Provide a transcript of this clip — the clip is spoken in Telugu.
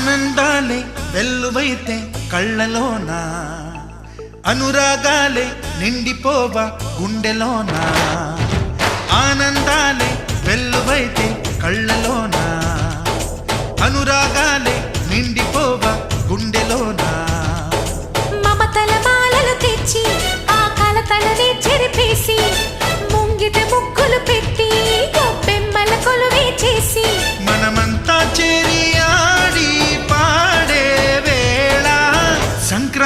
ఆనందాలే వెల్లువైతే కళ్ళలోనా? అనురాగాలే నిండిపోవ గుండెలోనా? ఆనందాలే వెల్లువైతే కళ్ళలోనా? అనురాగాలే నిండిపోవ గుండెలోనా? మమతల మాలలు తెచ్చి ఆ కలతలని చెరిపేసి